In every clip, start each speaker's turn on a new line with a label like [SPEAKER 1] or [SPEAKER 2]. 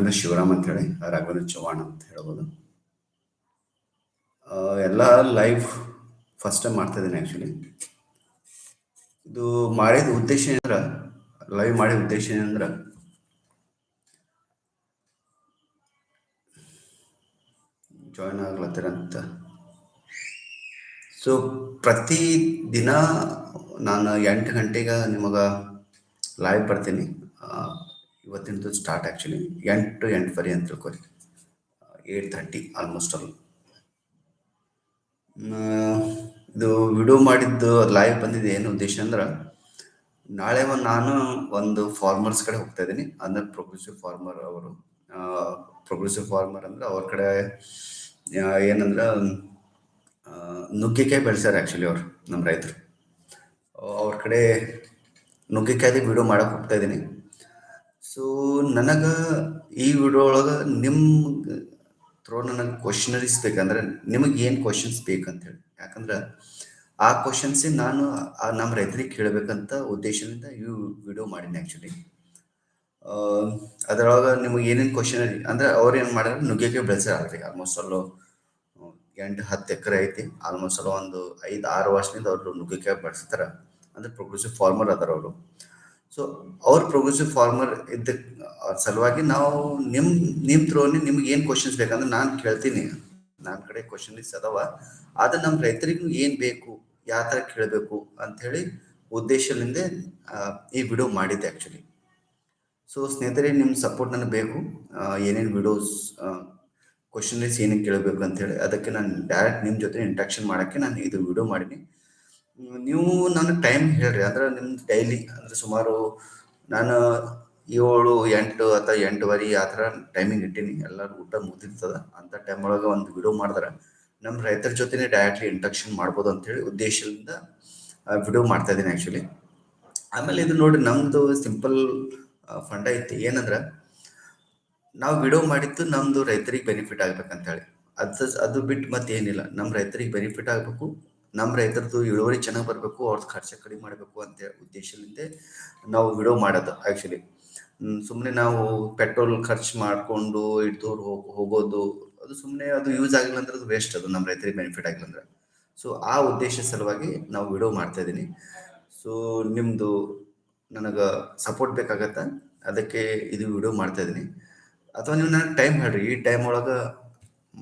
[SPEAKER 1] ರಾಘವೇಂದ್ರ ಶಿವರಾಮ್ ಅಂತ ಹೇಳಿ ರಾಘವೇಂದ್ರ ಚವ್ಹಾಣ್ ಅಂತ ಹೇಳ್ಬೋದು. ಎಲ್ಲ ಲೈವ್ ಫಸ್ಟ್ ಟೈಮ್ ಮಾಡ್ತಾ ಇದ್ದೀನಿ ಆ್ಯಕ್ಚುಲಿ ಇದು ಮಾಡಿದ ಉದ್ದೇಶ ಏನಂದ್ರೆ ಲೈವ್ ಮಾಡಿದ ಉದ್ದೇಶ ಏನಂದ್ರೆ ಜಾಯ್ನ್ ಆಗ್ಲತ್ತೀರಂತ. ಸೊ ಪ್ರತಿ ದಿನ ನಾನು ಎಂಟು ಗಂಟೆಗೆ ನಿಮಗೆ ಲೈವ್ ಬರ್ತೀನಿ. ಇವತ್ತಿನದು ಸ್ಟಾರ್ಟ್ ಆ್ಯಕ್ಚುಲಿ ಎಂಟು ಎಂಟುವರೆ ಅಂತ ತಿಳ್ಕೊರಿ. ಏಟ್ ಥರ್ಟಿ ಆಲ್ಮೋಸ್ಟ್ ಆಲ್ ಇದು ವಿಡಿಯೋ ಮಾಡಿದ್ದು ಲೈವ್ ಬಂದಿದ್ದು ಏನು ಉದ್ದೇಶ ಅಂದ್ರೆ ನಾಳೆ ಒಂದು ನಾನು ಒಂದು ಫಾರ್ಮರ್ಸ್ ಕಡೆ ಹೋಗ್ತಾ ಇದ್ದೀನಿ. ಅಂದ್ರೆ ಪ್ರೊಗ್ರೆಸಿವ್ ಫಾರ್ಮರ್ ಅವರು. ಪ್ರೊಗ್ರೆಸಿವ್ ಫಾರ್ಮರ್ ಅಂದ್ರೆ ಅವ್ರ ಕಡೆ ಏನಂದ್ರೆ ನುಗ್ಗೆಕಾಯಿ ಬೆಳೆಸ್ಯಾರ ಆ್ಯಕ್ಚುಲಿ ಅವರು ನಮ್ಮ ರೈತರು. ಅವ್ರ ಕಡೆ ನುಗ್ಗಿಕಾಯಿ ವಿಡಿಯೋ ಮಾಡೋಕೆ ಹೋಗ್ತಾ ಇದ್ದೀನಿ. ಸೊ ನನಗೆ ಈ ವಿಡಿಯೋ ಒಳಗೆ ನಿಮ್ಮ ಥ್ರೋ ನನಗೆ ಕ್ವಶನರೀಸ್ ಬೇಕಂದ್ರೆ ನಿಮಗೆ ಏನು ಕ್ವಶನ್ಸ್ ಬೇಕಂತ ಹೇಳಿ ಯಾಕಂದ್ರೆ ಆ ಕ್ವಶನ್ಸೇ ನಾನು ನಮ್ಮ ರೈತರಿಗೆ ಕೇಳಬೇಕಂತ ಉದ್ದೇಶದಿಂದ ಈ ವಿಡಿಯೋ ಮಾಡೀನಿ ಆ್ಯಕ್ಚುಲಿ ಅದರೊಳಗೆ ನಿಮಗೆ ಏನೇನು ಕ್ವಶನ್ ಅಂದ್ರೆ ಅವ್ರು ಏನು ಮಾಡ್ಯಾರ ನುಗ್ಗೆಕಾಯಿ ಬೆಳೆಸ್ಯಾರ ಆಲ್ರೆಡಿ ಆಲ್ಮೋಸ್ಟ್ ಅಲ್ಲು ಎಂಟು ಹತ್ತು ಎಕರೆ ಐತಿ. ಆಲ್ಮೋಸ್ಟ್ ಅಲ್ಲ ಒಂದು ಐದು ಆರು ವರ್ಷದಿಂದ ಅವರು ನುಗ್ಗೆಕಾಯಿ ಬೆಳೆಸ್ತಾರ. ಅಂದ್ರೆ ಪ್ರೊಡ್ಯೂಸರ್ ಫಾರ್ಮರ್ ಅದಾರ ಅವರು. ಸೊ ಅವ್ರ ಪ್ರೋಗ್ರೆಸಿವ್ ಫಾರ್ಮರ್ ಇದ್ದ ಸಲುವಾಗಿ ನಾವು ನಿಮ್ ನಿಮ್ ಥ್ರೋನಿ ನಿಮ್ಗೆ ಏನು ಕ್ವಶನ್ಸ್ ಬೇಕಂದ್ರೆ ನಾನು ಕೇಳ್ತೀನಿ. ನನ್ನ ಕಡೆ ಕ್ವಶನ್ ಇಸ್ ಅದಾವ. ಆದ್ರೆ ನಮ್ಮ ರೈತರಿಗೂ ಏನು ಬೇಕು, ಯಾವ ಥರ ಕೇಳಬೇಕು ಹೇಳಿ ಉದ್ದೇಶದಿಂದ ಈ ವಿಡಿಯೋ ಮಾಡಿದ್ದೆ ಆ್ಯಕ್ಚುಲಿ ಸೊ ಸ್ನೇಹಿತರೆ ನಿಮ್ಮ ಸಪೋರ್ಟ್ ನನಗೆ ಬೇಕು. ಏನೇನು ವಿಡಿಯೋಸ್ ಕ್ವಶನ್ಸ್ ಏನೇನು ಕೇಳಬೇಕು ಅಂತ ಹೇಳಿ ಅದಕ್ಕೆ ನಾನು ಡೈರೆಕ್ಟ್ ನಿಮ್ಮ ಜೊತೆ ಇಂಟ್ರಾಕ್ಷನ್ ಮಾಡೋಕ್ಕೆ ನಾನು ಇದು ವಿಡಿಯೋ ಮಾಡೀನಿ. ನೀವು ನನಗೆ ಟೈಮ್ ಹೇಳ್ರಿ, ಅಂದ್ರೆ ನಿಮ್ ಡೈಲಿ ಅಂದ್ರೆ ಸುಮಾರು ನಾನು ಏಳು, ಎಂಟು ಅಥವಾ ಎಂಟುವರೆ ಆ ಥರ ಟೈಮಿಂಗ್ ಇಟ್ಟೀನಿ, ಎಲ್ಲರೂ ಊಟ ಮುಗಿದಿರ್ತದ. ಅಂತ ಟೈಮ್ ಒಳಗೆ ಒಂದು ವಿಡಿಯೋ ಮಾಡಿದ್ರೆ. ನಮ್ಮ ರೈತರ ಜೊತೆನೆ ಡೈರೆಕ್ಟ್ಲಿ ಇಂಟ್ರಕ್ಷನ್ ಮಾಡ್ಬೋದು ಅಂತ ಹೇಳಿ ಉದ್ದೇಶದಿಂದ ವಿಡಿಯೋ ಮಾಡ್ತಾ ಇದ್ದೀನಿ ಆ್ಯಕ್ಚುಲಿ ಆಮೇಲೆ ಇದು ನೋಡಿ ನಮ್ದು ಸಿಂಪಲ್ ಫಂಡ ಐತಿ. ಏನಂದ್ರೆ, ನಾವು ವಿಡಿಯೋ ಮಾಡಿದ್ದು ನಮ್ದು ರೈತರಿಗೆ ಬೆನಿಫಿಟ್ ಆಗ್ಬೇಕಂತ ಹೇಳಿ. ಅದು ಅದು ಬಿಟ್ಟು ಮತ್ತೇನಿಲ್ಲ. ನಮ್ಮ ರೈತರಿಗೆ ಬೆನಿಫಿಟ್ ಆಗಬೇಕು. ನಮ್ಮ ರೈತರದ್ದು ಇಳುವರಿ ಚೆನ್ನಾಗಿ ಬರಬೇಕು ಅವ್ರದ್ದು ಖರ್ಚು ಕಡಿಮೆ ಮಾಡಬೇಕು ಅಂತ ಉದ್ದೇಶದಿಂದ ನಾವು ವಿಡಿಯೋ ಮಾಡೋದು ಆ್ಯಕ್ಚುಲಿ ಸುಮ್ಮನೆ ನಾವು ಪೆಟ್ರೋಲ್ ಖರ್ಚು ಮಾಡಿಕೊಂಡು ಇಡ್ದವ್ರು ಹೋಗ್, ಹೋಗೋದು, ಅದು ಸುಮ್ಮನೆ ಅದು ಯೂಸ್ ಆಗಿಲ್ಲ ಅಂದ್ರೆ ಅದು ವೇಸ್ಟ್ ಅದು ನಮ್ಮ ರೈತರಿಗೆ ಬೆನಿಫಿಟ್ ಆಗಿಲ್ಲ ಅಂದ್ರೆ. ಸೊ ಆ ಉದ್ದೇಶ ಸಲುವಾಗಿ ನಾವು ವಿಡಿಯೋ ಮಾಡ್ತಾ ಇದ್ದೀನಿ. ಸೊ ನಿಮ್ಮದು ನನಗೆ ಸಪೋರ್ಟ್ ಬೇಕಾಗತ್ತೆ? ಅದಕ್ಕೆ ಇದು ವಿಡಿಯೋ ಮಾಡ್ತಾ ಇದ್ದೀನಿ. ಅಥವಾ ನೀವು ನನಗೆ ಟೈಮ್ ಹೇಳ್ರಿ, ಈ ಟೈಮ್ ಒಳಗೆ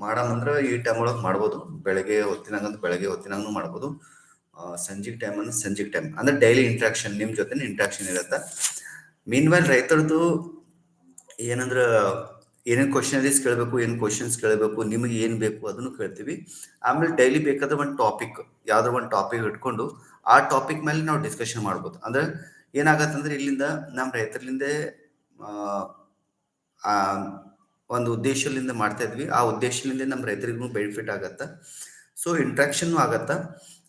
[SPEAKER 1] ಮಾಡಮಂದ್ರೆ ಈ ಟೈಮ್ ಒಳಗೆ ಮಾಡ್ಬೋದು. ಬೆಳಗ್ಗೆ ಹೊತ್ತಿನಾಗ ಅಂದ್ರೆ ಬೆಳಗ್ಗೆ ಹೊತ್ತಿನಾಗೂ ಮಾಡ್ಬೋದು. ಸಂಜೆ ಟೈಮ್ ಅಂದ್ರೆ ಸಂಜೆ ಟೈಮ್ ಅಂದ್ರೆ ಡೈಲಿ ಇಂಟ್ರಾಕ್ಷನ್ ನಿಮ್ಮ ಜೊತೆ ಇಂಟ್ರಾಕ್ಷನ್ ಇರುತ್ತೆ. ಮೀನ್ ವೈಲ್ ರೈತರದ್ದು ಏನಂದ್ರೆ, ಏನೇನು ಕ್ವಶನರೀಸ್ ಕೇಳಬೇಕು, ಏನು ಕ್ವಶನ್ಸ್ ಕೇಳಬೇಕು, ನಿಮಗೆ ಏನು ಬೇಕು ಅದನ್ನು ಕೇಳ್ತೀವಿ. ಆಮೇಲೆ ಡೈಲಿ ಬೇಕಾದ ಒಂದು ಟಾಪಿಕ್ ಯಾವ್ದೋ ಒಂದು ಟಾಪಿಕ್ ಇಟ್ಕೊಂಡು ಆ ಟಾಪಿಕ್ ಮೇಲೆ ನಾವು ಡಿಸ್ಕಷನ್ ಮಾಡ್ಬೋದು. ಅಂದ್ರೆ ಏನಾಗತ್ತಂದ್ರೆ ಇಲ್ಲಿಂದ ನಮ್ಮ ರೈತರಿಂದ ಒಂದು ಉದ್ದೇಶದಿಂದ ಮಾಡ್ತಾ ಇದ್ವಿ. ಆ ಉದ್ದೇಶದಿಂದ ನಮ್ಮ ರೈತರಿಗೂ ಬೆನಿಫಿಟ್ ಆಗತ್ತ. ಸೊ ಇಂಟ್ರಾಕ್ಷನ್ ಆಗತ್ತ.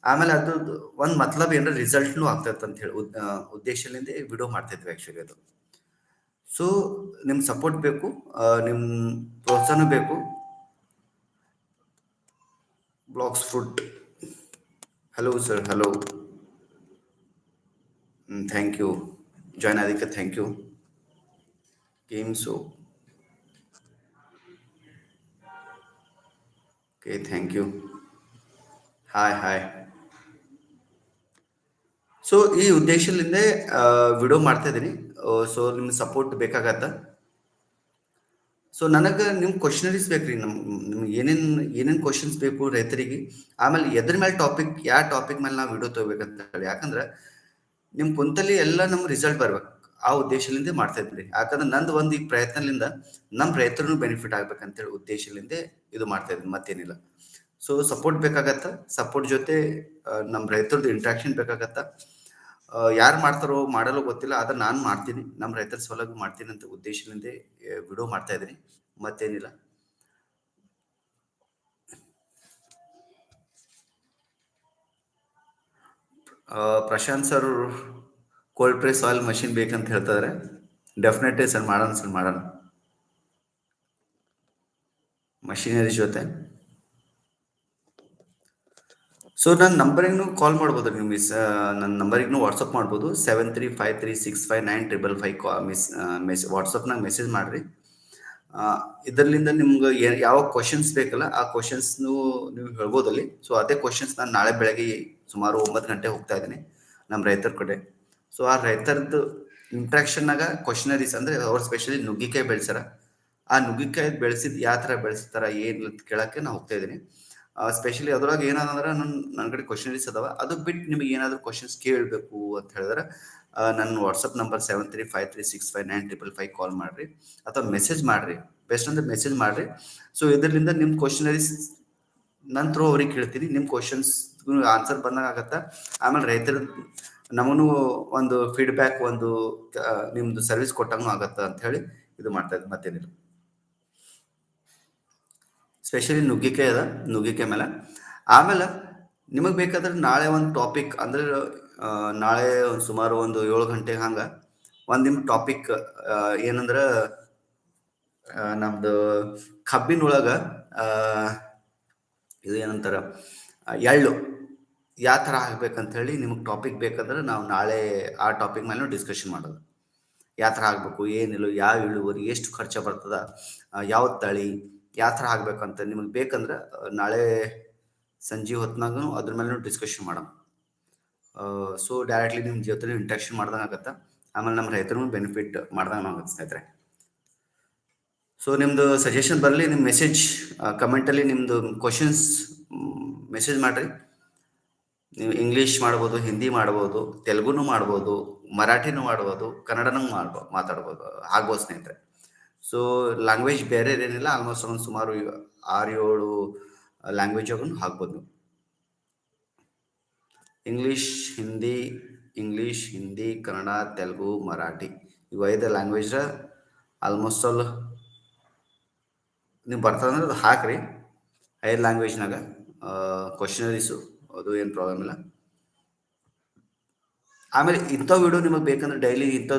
[SPEAKER 1] ಆಮೇಲೆ ಅದು ಒಂದು ಮತ್ಲಬ್ ಏನಾರ ರಿಸಲ್ಟ್ನು ಆಗ್ತೈತೆ ಅಂತ ಹೇಳಿ ಉದ್- ಉದ್ದೇಶದಿಂದ ವಿಡಿಯೋ ಮಾಡ್ತಾ ಇದ್ವಿ ಆ್ಯಕ್ಚುಲಿ ಅದು. ಸೊ ನಿಮ್ಮ ಸಪೋರ್ಟ್ ಬೇಕು ನಿಮ್ಮ ನಿಮ್ ಪ್ರೋತ್ಸಾಹ ಬೇಕು. Blocks food hello sir hello thank you join ಆದಕ್ಕೆ thank you games okay thank you hi hi so ಈ ಉದ್ದೇಶದಿಂದ ವಿಡಿಯೋ ಮಾಡ್ತಾ ಇದ್ದೀನಿ. ಸೊ ನಿಮ್ಗೆ ಸಪೋರ್ಟ್ ಬೇಕಾಗತ್ತ? ಸೊ ನನಗೆ ನಿಮ್ಮ ಕ್ವಶನರೀಸ್ ಬೇಕ್ರಿ. ನಮ್, ನಿಮ್ಗೆ ಏನೇನು ಏನೇನು ಕ್ವಶನ್ಸ್ ಬೇಕು ರೈತರಿಗೆ? ಆಮೇಲೆ ಎದ್ರ ಮೇಲೆ ಟಾಪಿಕ್ ಯಾವ ಟಾಪಿಕ್ ಮೇಲೆ ನಾವು ವಿಡಿಯೋ ತಗೋಬೇಕಂತ ಹೇಳಿ. ಯಾಕಂದ್ರೆ ನಿಮ್ಮ ಕುಂತಲ್ಲಿ ಎಲ್ಲ ನಮ್ಮ ರಿಸಲ್ಟ್ ಬರ್ಬೇಕು. ಆ ಉದ್ದೇಶದಿಂದ ಮಾಡ್ತಾ ಇದ್ದೀನಿ ಯಾಕಂದ್ರೆ ನಂದು ಒಂದು ಈ ಪ್ರಯತ್ನದಿಂದ ನಮ್ಮ ರೈತರು ಬೆನಿಫಿಟ್ ಆಗ್ಬೇಕಂತೇಳಿ ಉದ್ದೇಶದಿಂದ ಇದು ಮಾಡ್ತಾ ಇದ್ದೀನಿ, ಮತ್ತೇನಿಲ್ಲ. So support ಬೇಕಾಗತ್ತ? ಸಪೋರ್ಟ್ ಜೊತೆ ನಮ್ಮ ರೈತರದ್ದು ಇಂಟ್ರಾಕ್ಷನ್ ಬೇಕಾಗತ್ತ? ಯಾರು ಮಾಡ್ತಾರೋ ಮಾಡಲು ಗೊತ್ತಿಲ್ಲ, ಆದ್ರೆ ನಾನು ಮಾಡ್ತೀನಿ. ನಮ್ಮ ರೈತರ ಸಲುವಾಗಿ ಮಾಡ್ತೀನಿ ಅಂತ ಉದ್ದೇಶದಿಂದ ವಿಡಿಯೋ ಮಾಡ್ತಾ ಇದ್ದೀನಿ. ಮತ್ತೇನಿಲ್ಲ. Prashant sir cold press oil machine ಬೇಕಂತ ಹೇಳ್ತಾರೆ ಡೆಫಿನೆಟ್ಲಿ ಸರ್ ಮಾಡೋಣ ಸರ್ ಮಾಡೋಣ. ಮಷಿನರಿ ಜೊತೆ. ಸೊ ನನ್ನ ನಂಬರಿಗೂ ಕಾಲ್ ಮಾಡ್ಬೋದು ನೀವು ಮಿಸ್ ನನ್ನ ನಂಬರಿಗೂ ವಾಟ್ಸಪ್ ಮಾಡ್ಬೋದು. Seven three five three six five nine triple five ಕಾ ಮಿಸ್ ಮೆಸ್ ವಾಟ್ಸಪ್ನಾಗ ಮೆಸೇಜ್ ಮಾಡಿರಿ. ಇದರಿಂದ ನಿಮ್ಗೆ ಯಾವ ಕ್ವಶನ್ಸ್ ಬೇಕಲ್ಲ, ಆ ಕ್ವಶನ್ಸ್ನು ನೀವು ಹೇಳ್ಬೋದಲ್ಲಿ. ಸೊ ಅದೇ ಕ್ವಶನ್ಸ್ ನಾನು ನಾಳೆ ಬೆಳಗ್ಗೆ ಸುಮಾರು ಒಂಬತ್ತು ಗಂಟೆ ಹೋಗ್ತಾ ಇದ್ದೀನಿ ನಮ್ಮ ರೈತರ ಕಡೆ. ಸೊ ಆ ರೈತರದ್ದು ಇಂಟ್ರಾಕ್ಷನ್ನಾಗ ಕ್ವಶನರೀಸ್ ಅಂದ್ರೆ ಅವ್ರು ಸ್ಪೆಷಲಿ ನುಗ್ಗಿಕಾಯಿ ಬೆಳೆಸಾರ ಆ ನುಗ್ಗಿಕಾಯಿ ಬೆಳೆಸಿದ್ ಯಾವ ಥರ ಬೆಳೆಸ್ತಾರ, ಏನು ಅಂತ ಕೇಳಕ್ಕೆ ನಾ ಹೋಗ್ತಾ ಇದ್ದೀನಿ. ಸ್ಪೆಷಲಿ ಅದ್ರೊಳಗೆ ಏನಾದಂದ್ರೆ ನನ್ನ ನನ್ನ ಕಡೆ ಕ್ವಶನರೀಸ್ ಅದಾವ. ಅದು ಬಿಟ್ಟು ನಿಮಗೆ ಏನಾದರೂ ಕ್ವಶನ್ಸ್ ಕೇಳಬೇಕು ಅಂತ ಹೇಳಿದ್ರೆ ನನ್ನ WhatsApp number seven three five three six five nine triple five call ಮಾಡಿರಿ. ಅಥವಾ ಮೆಸೇಜ್ ಮಾಡಿರಿ. ಬೆಸ್ಟ್ ಅಂದರೆ ಮೆಸೇಜ್ ಮಾಡಿರಿ. ಸೊ ಇದರಿಂದ ನಿಮ್ಮ ಕ್ವಶನರೀಸ್ ಥ್ರೂ ಅವ್ರಿಗೆ ಕೇಳ್ತೀನಿ. ನಿಮ್ಮ ಕ್ವಶನ್ಸ್ ಆನ್ಸರ್ ಬಂದಾಗ ಆಗತ್ತ? ಆಮೇಲೆ ರೈತರ ನಮಗೂ ಒಂದು ಫೀಡ್ಬ್ಯಾಕ್ ಒಂದು ನಿಮ್ದು ಸರ್ವಿಸ್ ಕೊಟ್ಟಂಗೂ ಆಗತ್ತ ಅಂತ ಹೇಳಿ ಇದು ಮಾಡ್ತಾ ಇದ್ದೆ. ಮತ್ತೇನಿಲ್ಲ. ಸ್ಪೆಷಲಿ ನುಗ್ಗಿಕಾಯಿ ಅದ ನುಗ್ಗಿಕಾಯಿ ಮೇಲೆ. ಆಮೇಲೆ ನಿಮಗೆ ಬೇಕಾದ್ರೆ ನಾಳೆ ಒಂದು ಟಾಪಿಕ್ ಅಂದ್ರೆ ನಾಳೆ ಸುಮಾರು ಒಂದು ಏಳು ಗಂಟೆ ಹಂಗ ಒಂದು ನಿಮ್ಮ ಟಾಪಿಕ್ ಏನಂದ್ರೆ ನಮ್ದು ಕಬ್ಬಿನೊಳಗ ಇದು ಏನಂತಾರ, ಎಳ್ಳು. ಯಾವ ಥರ ಆಗ್ಬೇಕಂತ ಹೇಳಿ ನಿಮಗೆ ಟಾಪಿಕ್ ಬೇಕಂದ್ರೆ ನಾವು ನಾಳೆ ಆ ಟಾಪಿಕ್ ಮೇಲೆ ಡಿಸ್ಕಷನ್ ಮಾಡೋದು. ಯಾವ ಥರ ಆಗಬೇಕು, ಏನಿಲ್ಲ, ಯಾವ ಇಳುವರಿ, ಎಷ್ಟು ಖರ್ಚು ಬರ್ತದ ಯಾವ ತಳಿ, ಯಾವ ಥರ ಆಗ್ಬೇಕಂತ ನಿಮಗೆ ಬೇಕಂದ್ರೆ ನಾಳೆ ಸಂಜೆ ಹೊತ್ನಾಗೂ ಅದ್ರ ಮೇಲೆ ಡಿಸ್ಕಷನ್ ಮಾಡೋಣ. ಸೊ ಡೈರೆಕ್ಟ್ಲಿ ನಿಮ್ಮ ಜೊತೆ ಇಂಟ್ರಾಕ್ಷನ್ ಮಾಡ್ದಂಗೆ ಆಗುತ್ತೆ? ಆಮೇಲೆ ನಮ್ಮ ರೈತರು ಬೆನಿಫಿಟ್ ಮಾಡ್ದಂಗೆ ಆಗುತ್ತೆ ಸ್ನೇಹಿತರೆ ಸೊ ನಿಮ್ಮದು ಸಜೆಷನ್ ಬರಲಿ, ನಿಮ್ಮ ಮೆಸೇಜ್ ಕಮೆಂಟಲ್ಲಿ ನಿಮ್ಮದು ಕ್ವಶನ್ಸ್ ಮೆಸೇಜ್ ಮಾಡಿರಿ. ನೀವು ಇಂಗ್ಲೀಷ್ ಮಾಡ್ಬೋದು ಹಿಂದಿ ಮಾಡ್ಬೋದು, ತೆಲುಗುನು ಮಾಡ್ಬೋದು, ಮರಾಠಿನೂ ಮಾಡ್ಬೋದು, ಕನ್ನಡನೂ ಮಾಡ್ಬೋ, ಮಾತಾಡ್ಬೋದು ಆಗ್ಬೋದು ಸ್ನೇಹಿತರೆ. ಸೊ ಲ್ಯಾಂಗ್ವೇಜ್ ಬೇರೆ ಏನಿಲ್ಲ ಆಲ್ಮೋಸ್ಟ್ ಒಂದು ಸುಮಾರು ಆರು ಏಳು ಲ್ಯಾಂಗ್ವೇಜ್ ಹಾಕ್ಬೋದು ನೀವು. ಇಂಗ್ಲೀಷ್ ಹಿಂದಿ ಇಂಗ್ಲೀಷ್ ಹಿಂದಿ ಕನ್ನಡ, ತೆಲುಗು, ಮರಾಠಿ ಇವು ಐದು ಲ್ಯಾಂಗ್ವೇಜ್ ಆಲ್ಮೋಸ್ಟ್ ಆಲ್ ನೀವು ಬರ್ತದಂದ್ರೆ ಅದು ಹಾಕ್ರಿ. ಐದು ಲ್ಯಾಂಗ್ವೇಜ್ನಾಗ ಕ್ವಶನರೀಸು ಅದು ಏನು ಪ್ರಾಬ್ಲಮ್ ಇಲ್ಲ. ಆಮೇಲೆ ಇಂಥ ವಿಡಿಯೋ ನಿಮಗೆ ಬೇಕಂದ್ರೆ ಡೈಲಿ ಇಂಥ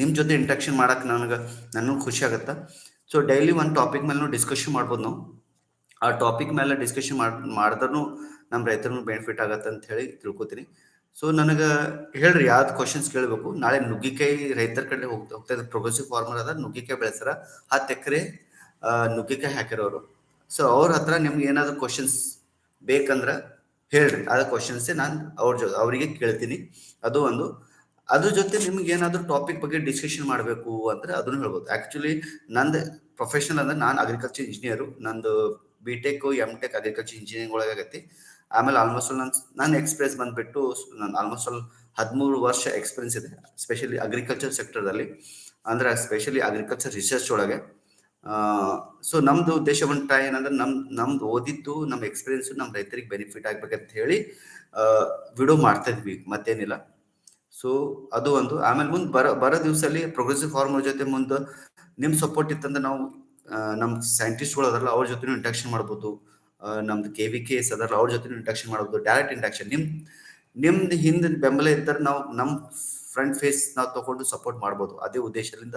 [SPEAKER 1] ನಿಮ್ಮ ಜೊತೆ ಇಂಟ್ರಾಕ್ಷನ್ ಮಾಡಕ್ಕೆ ನನಗೆ, ನನಗೂ ಖುಷಿ ಆಗುತ್ತೆ? ಸೊ ಡೈಲಿ ಒಂದು ಟಾಪಿಕ್ ಮೇಲೆ ಡಿಸ್ಕಷನ್ ಮಾಡ್ಬೋದು ನಾವು. ಆ ಟಾಪಿಕ್ ಮೇಲೆ ಡಿಸ್ಕಷನ್ ಮಾಡಿ ಮಾಡಿದ್ರೂ ನಮ್ಮ ರೈತರಿಗೂ ಬೆನಿಫಿಟ್ ಆಗತ್ತೆ ಅಂತ ಹೇಳಿ ತಿಳ್ಕೊತೀನಿ. ಸೊ ನನಗೆ ಹೇಳ್ರಿ, ಯಾವ್ದು ಕ್ವಶನ್ಸ್ ಕೇಳಬೇಕು? ನಾಳೆ ನುಗ್ಗಿಕಾಯಿ ರೈತರ ಕಡೆ ಹೋಗ್ತಾ ಹೋಗ್ತಾ ಇದೆ ಪ್ರೊಗ್ರೆಸಿವ್ ಫಾರ್ಮರ್ ಅದ ನುಗ್ಗಿಕಾಯಿ ಬೆಳೆಸ್ತಾರ ಹತ್ತು ಎಕರೆ ನುಗ್ಗಿಕಾಯಿ ಹಾಕಿರೋರು ಸೊ ಅವ್ರ ಹತ್ರ ನಿಮ್ಗೆ ಏನಾದರೂ ಕ್ವಶನ್ಸ್ ಬೇಕಂದ್ರೆ ಹೇಳ್ರಿ. ಆ ಕ್ವಶನ್ಸೇ ನಾನು ಅವ್ರ ಜೊ, ಅವರಿಗೆ ಕೇಳ್ತೀನಿ. ಅದು ಒಂದು. ಅದ್ರ ಜೊತೆ ನಿಮ್ಗೆ ಏನಾದ್ರು ಟಾಪಿಕ್ ಬಗ್ಗೆ ಡಿಸ್ಕಷನ್ ಮಾಡಬೇಕು ಅಂದ್ರೆ ಅದನ್ನು ಹೇಳ್ಬೋದು. ಆಕ್ಚುಲಿ ನಂದು ಪ್ರೊಫೆಷನಲ್ ಅಂದ್ರೆ ನಾನು ಅಗ್ರಿಕಲ್ಚರ್ ಇಂಜಿನಿಯರು ನಂದು B tech M tech agriculture engineering ಒಳಗಾಗೈತಿ ಆಮೇಲೆ ಆಲ್ಮೋಸ್ಟ್ ನನ್ನ ನನ್ನ ಎಕ್ಸ್ಪೀರಿಯನ್ಸ್ ಬಂದ್ಬಿಟ್ಟು ನಾನು ಆಲ್ಮೋಸ್ಟ್ ಆಲ್ ಹದಿಮೂರು ವರ್ಷ ಎಕ್ಸ್ಪೀರಿಯನ್ಸ್ ಇದೆ ಸ್ಪೆಷಲಿ ಅಗ್ರಿಕಲ್ಚರ್ ಸೆಕ್ಟರ್ದಲ್ಲಿ ಅಂದ್ರೆ ಸ್ಪೆಷಲಿ ಅಗ್ರಿಕಲ್ಚರ್ ರಿಸರ್ಚ್ ಒಳಗೆ. ಸೊ ನಮ್ದು ಉದ್ದೇಶ ಒಂದು ಏನಂದ್ರೆ ನಮ್, ನಮ್ದು ಓದಿದ್ದು ನಮ್ಮ ಎಕ್ಸ್ಪೀರಿಯನ್ಸ್ ನಮ್ಮ ರೈತರಿಗೆ ಬೆನಿಫಿಟ್ ಆಗ್ಬೇಕಂತ ಹೇಳಿ ವಿಡೋ ಮಾಡ್ತಾ ಇದ್ವಿ ಮತ್ತೇನಿಲ್ಲ. ಸೊ ಅದು ಒಂದು. ಆಮೇಲೆ ಮುಂದೆ ಬರೋ ಬರೋ ದಿವಸಲ್ಲಿ ಪ್ರೋಗ್ರೆಸಿವ್ ಫಾರ್ಮರ್ ಜೊತೆ ಮುಂದೆ ನಿಮ್ ಸಪೋರ್ಟ್ ಇತ್ತಂದ್ರೆ ನಾವು ನಮ್ಮ ಸೈಂಟಿಸ್ಟ್ಗಳು ಅದರಲ್ಲ ಅವ್ರ ಜೊತೆ ಇಂಟ್ರಾಕ್ಷನ್ ಮಾಡ್ಬೋದು. ನಮ್ದು ಕೆ ವಿ ಕೆ ಎಸ್ ಅದರಲ್ಲ ಅವ್ರ ಜೊತೆ ಇಂಟ್ರಾಕ್ಷನ್ ಮಾಡ್ಬೋದು ಡೈರೆಕ್ಟ್ ಇಂಟ್ರಾಕ್ಷನ್ ನಿಮ್ ನಿಮ್ದು ಹಿಂದೆ ಬೆಂಬಲ ಇದ್ದರೆ ನಾವು ನಮ್ಮ ಫ್ರಂಟ್ ಫೇಸ್ ನಾವು ತಗೊಂಡು ಸಪೋರ್ಟ್ ಮಾಡ್ಬೋದು. ಅದೇ ಉದ್ದೇಶದಿಂದ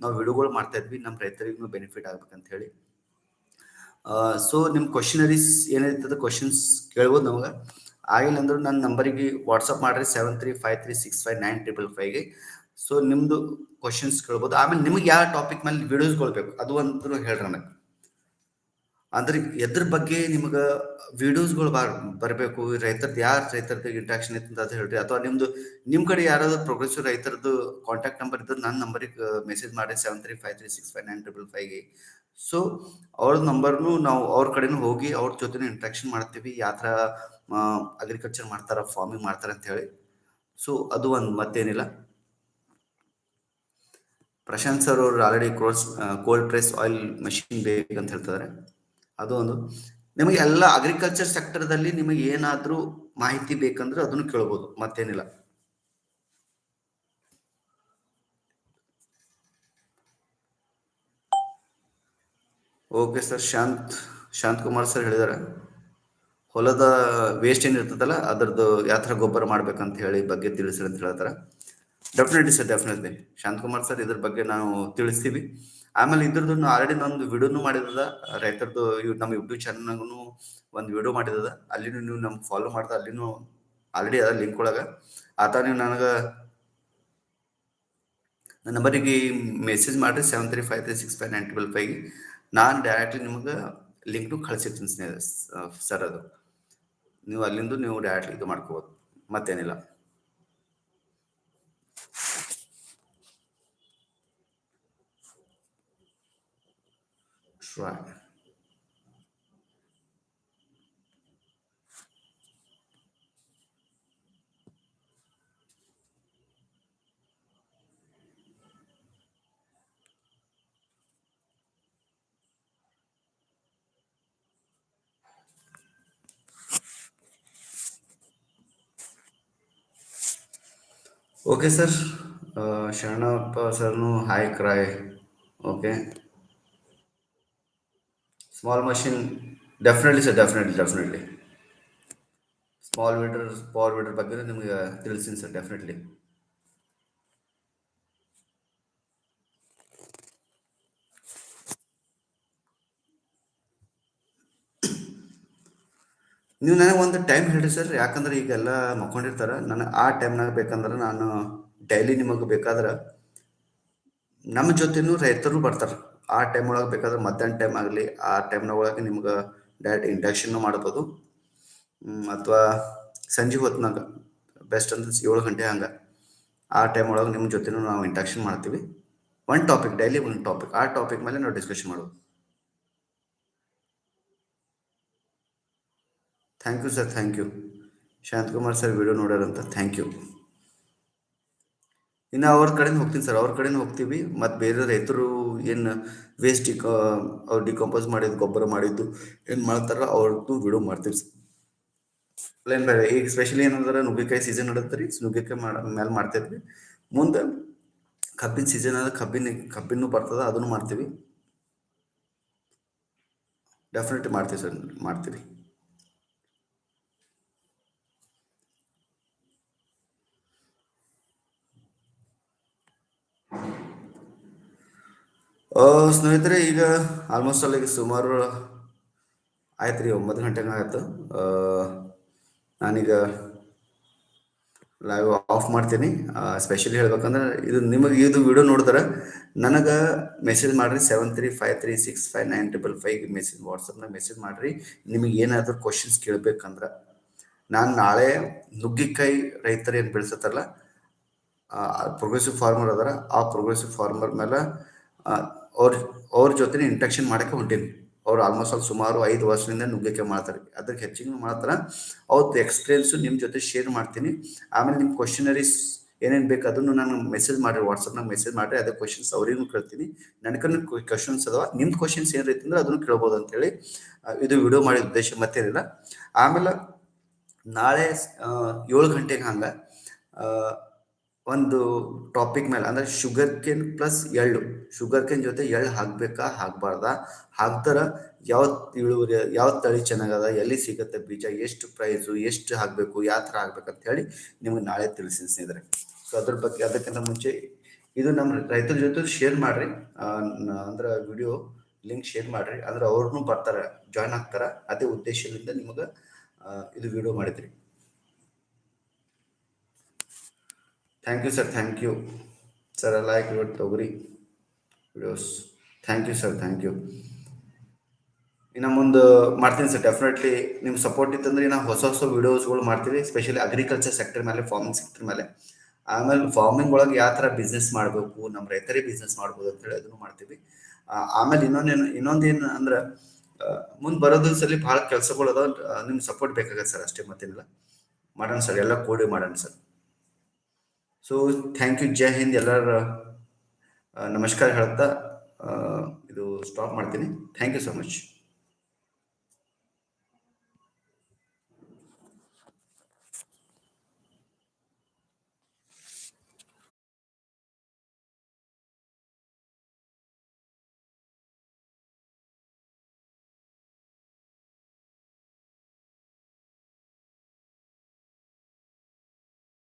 [SPEAKER 1] ನಾವು ವಿಡಿಯೋಗಳು ಮಾಡ್ತಾ ಇದ್ವಿ. ನಮ್ಮ ರೈತರಿಗೂ ಬೆನಿಫಿಟ್ ಆಗ್ಬೇಕಂತ ಹೇಳಿ. ಸೊ ನಿಮ್ಮ ಕ್ವಶನರೀಸ್ ಏನಿರ್ತದೆ ಕ್ವಶನ್ಸ್ ಕೇಳ್ಬೋದು ನಮಗೆ. ಆಗಿಲ್ಲ ಅಂದ್ರೆ ನನ್ನ ನಂಬರಿಗೆ ವಾಟ್ಸಪ್ ಮಾಡ್ರಿ seven three five three six five nine triple ಫೈವ್ಗೆ so ನಿಮ್ಮದು ಕ್ವಶನ್ಸ್ ಕೇಳ್ಬೋದು. ಆಮೇಲೆ ನಿಮಗೆ ಯಾವ ಟಾಪಿಕ್ ಮೇಲೆ ವಿಡಿಯೋಸ್ಗಳು ಬೇಕು ಅದು ಅಂತ ಹೇಳ್ರಿ ನನಗೆ ಅಂದ್ರೆ ಎದ್ರ ಬಗ್ಗೆ ನಿಮ್ಗೆ ವಿಡಿಯೋಸ್ಗಳು ಬರ್ ಬರಬೇಕು ರೈತರದ್ದು ಯಾರು ರೈತರದ್ದು ಇಂಟ್ರಾಕ್ಷನ್ ಇತ್ತು ಅಂತ ಹೇಳ್ರಿ. ಅಥವಾ ನಿಮ್ದು ನಿಮ್ಮ ಕಡೆ ಯಾರಾದ್ರೂ ಪ್ರೋಗ್ರೆಸಿವ್ ರೈತರದ್ದು ಕಾಂಟ್ಯಾಕ್ಟ್ ನಂಬರ್ ಇದ್ರೆ ನನ್ನ ನಂಬರಿಗೆ ಮೆಸೇಜ್ ಮಾಡಿ seven three five three six five nine triple ಫೈವ್ಗೆ so ಅವ್ರ ನಂಬರ್ನು ನಾವು ಅವ್ರ ಕಡೆನೂ ಹೋಗಿ ಅವ್ರ ಜೊತೆ ಇಂಟ್ರಾಕ್ಷನ್ ಮಾಡ್ತೀವಿ. ಯಾವ ಥರ ಅಗ್ರಿಕಲ್ಚರ್ ಮಾಡ್ತಾರ ಫಾರ್ಮಿಂಗ್ ಮಾಡ್ತಾರ ಅಂತ ಹೇಳಿ. ಸೊ ಅದು ಒಂದು ಮತ್ತೇನಿಲ್ಲ. ಪ್ರಶಾಂತ್ ಸರ್ ಅವರು already crores cold press oil machine ಬೇಕಂತ ಹೇಳ್ತಿದ್ದಾರೆ ಅದು ಒಂದು ನಿಮಗೆ ಎಲ್ಲ ಅಗ್ರಿಕಲ್ಚರ್ ಸೆಕ್ಟರ್ದಲ್ಲಿ ನಿಮಗೆ ಏನಾದರೂ ಮಾಹಿತಿ ಬೇಕಂದ್ರೆ ಅದನ್ನು ಕೇಳ್ಬೋದು, ಮತ್ತೇನಿಲ್ಲ. Okay sir Shant Shant Kumar sir ಹೇಳಿದಾರೆ. ಹೊಲದ ವೇಸ್ಟ್ ಏನಿರ್ತದಲ್ಲ ಅದರದ್ದು ಯಾವ ಥರ ಗೊಬ್ಬರ ಮಾಡ್ಬೇಕಂತ ಹೇಳಿ ಬಗ್ಗೆ ತಿಳಿಸ್ರಿ ಅಂತ ಹೇಳ್ತಾರೆ. Definitely sir definitely Shantakumar sir ಇದ್ರ ಬಗ್ಗೆ ನಾವು ತಿಳಿಸ್ತೀವಿ. ಆಮೇಲೆ ಇದ್ರದ್ದು ಆಲ್ರೆಡಿ ನಂದು ವಿಡಿಯೋನು ಮಾಡಿದದ ರೈತರದ್ದು ನಮ್ಮ ಯೂಟ್ಯೂಬ್ ಚಾನಲ್ನಾಗೂ ಒಂದು ವಿಡಿಯೋ ಮಾಡಿದದ ಅಲ್ಲಿನೂ ನೀವು ನಮ್ಗೆ ಫಾಲೋ ಮಾಡ್ದ, ಅಲ್ಲಿನೂ ಆಲ್ರೆಡಿ ಅದ ಲಿಂಕ್ ಒಳಗೆ. ಆತ ನೀವು ನನಗೆ ನನ್ನ ನಂಬರಿಗೆ ಮೆಸೇಜ್ ಮಾಡಿರಿ seven three five three six five nine twelve five ನಾನು ಡೈರೆಕ್ಟ್ಲಿ ನಿಮಗೆ ಲಿಂಕ್ನು ಕಳಿಸಿರ್ತೀನಿ ಸರ್ ಅದು. ನೀವು ಅಲ್ಲಿಂದ ನೀವು ಡೈರೆಕ್ಟ್ಲಿ ಇದು ಮಾಡ್ಕೋಬೋದು, ಮತ್ತೇನಿಲ್ಲ. That's okay sir Sharan sir hi cry okay small machine definitely sir definitely definitely small meter power meter ಬಗ್ಗೆ ನಿಮಗೆ ತಿಳಿಸ್ತೀನಿ ಸರ್ ಡೆಫಿನೆಟ್ಲಿ ನೀವು ನನಗೆ ಒಂದು ಟೈಮ್ ಹೇಳಿ ಸರ್ ಯಾಕಂದ್ರೆ ಈಗೆಲ್ಲ ಮಕ್ಕೊಂಡಿರ್ತಾರೆ. ನನಗೆ ಆ ಟೈಮ್ನಾಗ ಬೇಕಂದ್ರೆ ನಾನು ಡೈಲಿ ನಿಮಗೆ ಬೇಕಾದ್ರೆ ನಮ್ಮ ಜೊತೆನೂ ರೈತರು ಬರ್ತಾರೆ. ಆ ಟೈಮ್ ಒಳಗೆ ಬೇಕಾದ್ರೆ ಮಧ್ಯಾಹ್ನ ಟೈಮ್ ಆಗಲಿ, ಆ ಟೈಮ್ನ ಒಳಗೆ ನಿಮ್ಗೆ ಡೈರೆಕ್ಟ್ ಇಂಡಕ್ಷನ್ ಮಾಡ್ಬೋದು. ಅಥವಾ ಸಂಜೆ ಹೊತ್ತಿನಾಗ ಬೆಸ್ಟ್ ಅಂದ್ರೆ ಏಳು ಗಂಟೆ ಹಂಗೆ, ಆ ಟೈಮ್ ಒಳಗೆ ನಿಮ್ಮ ಜೊತೆನೂ ನಾವು ಇಂಡಕ್ಷನ್ ಮಾಡ್ತೀವಿ. ಒನ್ ಟಾಪಿಕ್ ಡೈಲಿ ಒಂದು ಟಾಪಿಕ್ ಆ ಟಾಪಿಕ್ ಮೇಲೆ ನಾವು ಡಿಸ್ಕಷನ್ ಮಾಡೋದು thank you sir thank you Shantakumar sir video ನೋಡ್ಯಾರಂತ thank you ಇನ್ನು ಅವ್ರ ಕಡೆಯಿಂದ ಹೋಗ್ತೀನಿ ಸರ್ ಅವ್ರ ಕಡೆಯಿಂದ ಹೋಗ್ತೀವಿ, ಮತ್ತು ಬೇರೆ ರೈತರು ಏನು ವೇಸ್ಟ್ ಅವ್ರು ಡಿಕಂಪೋಸ್ ಮಾಡಿದ್ದು ಗೊಬ್ಬರ ಮಾಡಿದ್ದು ಏನು ಮಾಡ್ತಾರ ಅವ್ರದ್ದು ವಿಡಿಯೋ ಮಾಡ್ತೀವಿ ಪ್ಲೇನ್ ಬೇರೆ, ಈಗ ಸ್ಪೆಷಲಿ ಏನಂದ್ರೆ ನುಗ್ಗೆಕಾಯಿ ಸೀಸನ್ ನಡುತ್ತೆ ರೀ, ನುಗ್ಗೆಕಾಯಿ ಮಾಡ ಮೇಲೆ ಮಾಡ್ತಿದ್ವಿ ಮುಂದೆ ಕಬ್ಬಿನ ಸೀಸನ್ ಆದ ಕಬ್ಬಿನ ಕಬ್ಬಿನೂ ಬರ್ತದ ಅದನ್ನು ಮಾಡ್ತೀವಿ. ಡೆಫಿನೆಟ್ಲಿ ಮಾಡ್ತೀವಿ ಸರ್ ಮಾಡ್ತೀವಿ ಸ್ನೇಹಿತರೆ, ಈಗ ಆಲ್ಮೋಸ್ಟ್ ಅಲ್ಲಿಗೆ ಸುಮಾರು ಆಯ್ತು ರೀ ಒಂಬತ್ತು ಗಂಟೆಗೆ ಆಯ್ತು. ನಾನೀಗ ಲೈವ್ ಆಫ್ ಮಾಡ್ತೀನಿ. ಸ್ಪೆಷಲಿ ಹೇಳ್ಬೇಕಂದ್ರೆ, ಇದು ನಿಮಗೆ ಇದು ವಿಡಿಯೋ ನೋಡಿದ್ರೆ ನನಗೆ ಮೆಸೇಜ್ ಮಾಡಿರಿ seven three five three six five nine triple five message ವಾಟ್ಸಪ್ನ message ಮಾಡಿರಿ. ನಿಮಗೆ ಏನಾದರೂ ಕ್ವಶನ್ಸ್ ಕೇಳಬೇಕಂದ್ರೆ, ನಾನು ನಾಳೆ ನುಗ್ಗಿಕಾಯಿ ರೈತರು ಏನು ಬೆಳೆಸತ್ತಲ್ಲ ಪ್ರೋಗ್ರೆಸಿವ್ ಫಾರ್ಮರ್ ಅದರ. ಆ ಪ್ರೋಗ್ರೆಸಿವ್ ಫಾರ್ಮರ್ ಮೇಲೆ ಅವ್ರ ಅವ್ರ ಜೊತೆ ಇಂಟ್ರಾಕ್ಷನ್ ಮಾಡಕ್ಕೆ ಹೊಂಟೀನಿ. ಅವ್ರು ಆಲ್ಮೋಸ್ಟ್ ಅಲ್ಲಿ ಸುಮಾರು ಐದು ವರ್ಷದಿಂದ ನುಗ್ಗಿಕೆ ಮಾಡ್ತಾರೆ. ಅದಕ್ಕೆ ಹೆಚ್ಚಿಗೆ ಮಾತ್ರ ಅವ್ರದ್ದು ಎಕ್ಸ್ಪೀರಿಯನ್ಸು ನಿಮ್ಮ ಜೊತೆ ಶೇರ್ ಮಾಡ್ತೀನಿ. ಆಮೇಲೆ ನಿಮ್ಮ ಕ್ವಶನರೀಸ್ ಏನೇನು ಬೇಕು ಅದನ್ನು ನಾನು ಮೆಸೇಜ್ ಮಾಡಿ ವಾಟ್ಸಪ್ನಾಗ ಮೆಸೇಜ್ ಮಾಡಿ ಅದೇ ಕ್ವಶನ್ಸ್ ಅವರಿಗೂ ಕೇಳ್ತೀನಿ. ನನಗನ್ನು ಕ್ವಶನ್ಸ್ ಅದಾವ. ನಿಮ್ಮ ಕ್ವಶನ್ಸ್ ಏನು ಅಂದ್ರೆ ಅದನ್ನು ಕೇಳ್ಬೋದು ಅಂತೇಳಿ ಇದು ವಿಡಿಯೋ ಮಾಡಿದ ಉದ್ದೇಶ ಮತ್ತೇನಿಲ್ಲ. ಆಮೇಲೆ ನಾಳೆ ಏಳು ಗಂಟೆಗೆ ಹಂಗೆ ಒಂದು ಟಾಪಿಕ್ ಮೇಲೆ ಅಂದ್ರೆ ಶುಗರ್ ಕೇನ್ ಪ್ಲಸ್ ಎಳ್ಳು. ಶುಗರ್ ಕೇನ್ ಜೊತೆ ಎಳ್ಳು ಹಾಕ್ಬೇಕಾ, ಹಾಕ್ಬಾರ್ದ? ಹಾಕ್ತಾರ ಯಾವ ಇಳುವರಿ ಯಾವ ತಳಿ ಚೆನ್ನಾಗದ, ಎಲ್ಲಿ ಸಿಗುತ್ತೆ ಬೀಜ, ಎಷ್ಟು ಪ್ರೈಸು ಎಷ್ಟು ಹಾಕಬೇಕು, ಯಾವ ಥರ ಹಾಕ್ಬೇಕಂತ ಹೇಳಿ ನಿಮ್ಗೆ ನಾಳೆ ತಿಳಿಸಿ ಸ್ನೇಹಿತರೆ. ಸೊ ಅದ್ರ ಬಗ್ಗೆ, ಅದಕ್ಕಿಂತ ಮುಂಚೆ ಇದು ನಮ್ಮ ರೈತರ ಜೊತೆ ಶೇರ್ ಮಾಡ್ರಿ. ಅಂದ್ರೆ ವಿಡಿಯೋ ಲಿಂಕ್ ಶೇರ್ ಮಾಡ್ರಿ. ಅಂದ್ರೆ ಅವ್ರನ್ನೂ ಬರ್ತಾರೆ ಜಾಯ್ನ್ ಆಗ್ತಾರ. ಅದೇ ಉದ್ದೇಶದಿಂದ ನಿಮಗೆ ಇದು ವಿಡಿಯೋ ಮಾಡಿದ್ರಿ. Thank you sir thank you sir like ಇವತ್ತು ತೊಗರಿ videos thank you sir thank you ಇನ್ನು ಮುಂದೆ ಮಾಡ್ತೀನಿ ಸರ್ ಡೆಫಿನೆಟ್ಲಿ ನಿಮ್ಮ ಸಪೋರ್ಟ್ ಇತ್ತಂದ್ರೆ ನಾವು ಹೊಸ ಹೊಸ ವಿಡಿಯೋಸ್ಗಳು ಮಾಡ್ತೀವಿ ಸ್ಪೆಷಲಿ ಅಗ್ರಿಕಲ್ಚರ್ ಸೆಕ್ಟರ್ ಮೇಲೆ ಫಾರ್ಮಿಂಗ್ ಸೆಕ್ಟರ್ ಮೇಲೆ ಆಮೇಲೆ ಫಾರ್ಮಿಂಗ್ ಒಳಗೆ ಯಾವ ಥರ ಬಿಸ್ನೆಸ್ ಮಾಡಬೇಕು ನಮ್ಮ ರೈತರಿಗೆ ಬಿಸ್ನೆಸ್ ಮಾಡ್ಬೋದು ಅಂತೇಳಿ ಅದನ್ನು ಮಾಡ್ತೀವಿ. ಆಮೇಲೆ ಇನ್ನೊಂದೇನು ಇನ್ನೊಂದೇನು ಅಂದ್ರೆ ಮುಂದೆ ಬರೋದ್ರ ಸಲ ಭಾಳ ಕೆಲಸಗಳು ಅದಾವ. ನಿಮ್ಮ ಸಪೋರ್ಟ್ ಬೇಕಾಗತ್ತೆ ಸರ್ ಅಷ್ಟೇ ಮತ್ತೇನಿಲ್ಲ ಮಾಡೋಣ ಸರ್ ಎಲ್ಲ ಕೂಡಿ ಮಾಡೋಣ ಸರ್ ಸೊ ಥ್ಯಾಂಕ್ ಯು ಜೈ ಹಿಂದ್ ಎಲ್ಲರ ನಮಸ್ಕಾರ ಹೇಳ್ತಾ ಇದು ಸ್ಟಾಪ್ ಮಾಡ್ತೀನಿ. Thank you so much